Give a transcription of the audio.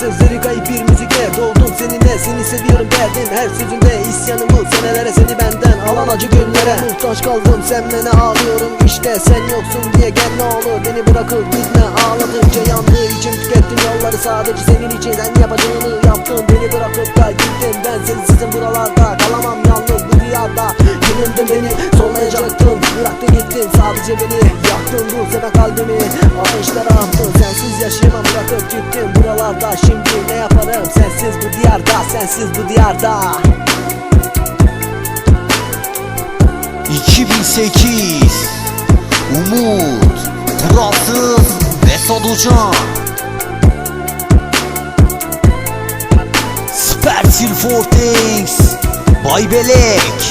Sözleri kayıp bir müzikle Doğdum seninle. Seni seviyorum derdin Her sözünde isyanımı senelere seni benden Alan acı günlere muhtaç kaldım senle ağlıyorum? İşte Sen yoksun diye gel ne olur. Beni bırakıp gitme. Ağladıkça yandığı için tükettim yolları. Sadece senin için Sen yapacağını yaptın beni bırakıp da gittin Ben sensizim buralarda. Kalamam yalnız bu diyarda. Yanındın beni sollayacaktın bıraktın gittin sadece beni Yaktın bu sefer kalbimi. Ateşlere attın Sensiz yaşayamam buralarda Şimdi ne yaparım sensiz bu diyarda sensiz bu diyarda. 2008 Umut Kuralsız ve Saducan Spertil Fortings Bay Belek